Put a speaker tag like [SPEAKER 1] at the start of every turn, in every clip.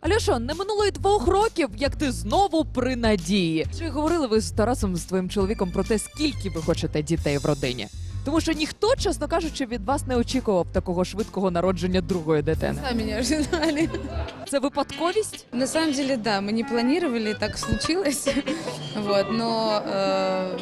[SPEAKER 1] Альошо, не минуло й двох років, як ти знову при надії. Чи говорили ви з Тарасом з твоїм чоловіком про те, скільки ви хочете дітей в родині? Тому що ніхто, чесно кажучи, від вас не очікував такого швидкого народження другої дитини.
[SPEAKER 2] Сами не ожидали.
[SPEAKER 1] Це випадковість?
[SPEAKER 2] На самом деле, да, мы не планировали, так случилось. Вот, но э,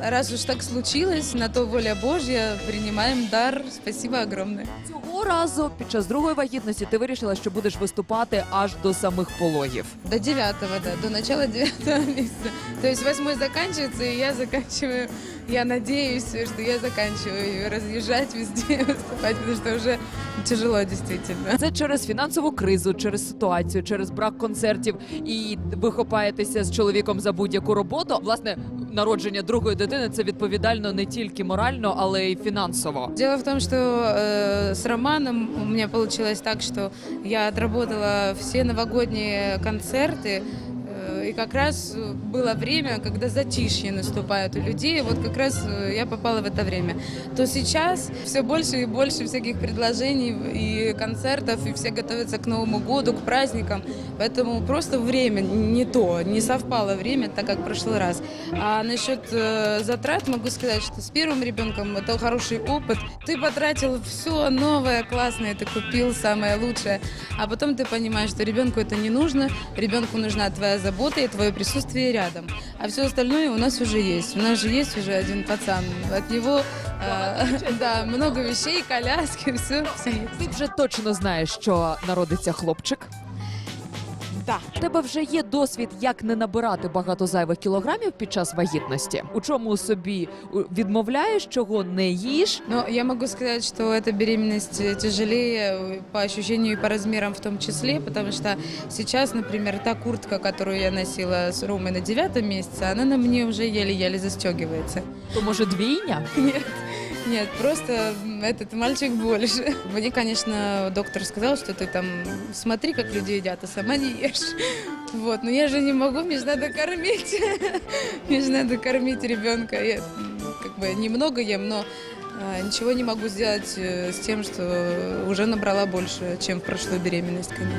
[SPEAKER 2] раз уж так случилось, на то воля Божья, принимаем дар. Спасибо огромное.
[SPEAKER 1] Цього разу під час другої вагітності ти вирішила, що будеш виступати аж до самих пологів.
[SPEAKER 2] До девятого, да, до начала девятого месяца. То есть восьмой заканчивается, и я заканчиваю, я надеюсь, что я заканчиваю разъезжать везде, выступать, потому что уже тяжело действительно.
[SPEAKER 1] Це через фінансову кризу, через ситуацію, через брак концертів, і ви хопаєтеся з чоловіком за будь-яку роботу. Власне, народження другої дитини це відповідально не тільки морально, але й фінансово.
[SPEAKER 2] Дело в том, что э, с Романом у меня получилось так, что я отработала все новогодние концерты, э, И как раз было время, когда затишье наступает у людей, вот как раз э, я попала в это время. То сейчас все больше и больше всяких предложений и концертов, и все готовятся к Новому году, к праздникам, поэтому просто время не то, не совпало время, так как в прошлый раз. А насчет э, затрат могу сказать, что с первым ребенком это хороший опыт. Ты потратил все новое, классное, ты купил самое лучшее, а потом ты понимаешь, что ребенку это не нужно, ребенку нужна твоя забота и твое присутствие рядом. А все остальное у нас уже есть. У нас же есть уже один пацан. От него э, да, много вещей, коляски, все, все есть.
[SPEAKER 1] Точно знаєш, що народиться хлопчик.
[SPEAKER 2] Да.
[SPEAKER 1] У тебе вже є досвід, як не набирати багато зайвих кілограмів під час вагітності. У чому собі у, відмовляєш, чого не їш.
[SPEAKER 2] Но я могу сказать, что эта беременность э, тяжелее э, по ощущению и по размерам в том числе, потому что сейчас, например, та куртка, которую я носила с Ромой на девятом месяце, она на мне уже еле-еле застегивается.
[SPEAKER 1] То може двійня?
[SPEAKER 2] Нет, нет, просто м, этот мальчик больше. Мне, конечно, доктор сказал, что ты там смотри, как люди едят, а сама не ешь. Вот, но я же не могу, мне же надо кормить. Мне же надо кормить ребенка. Я м, как бы немного ем, но а, ничего не могу сделать э, с тем, что уже набрала больше, чем в прошлую беременность, конечно.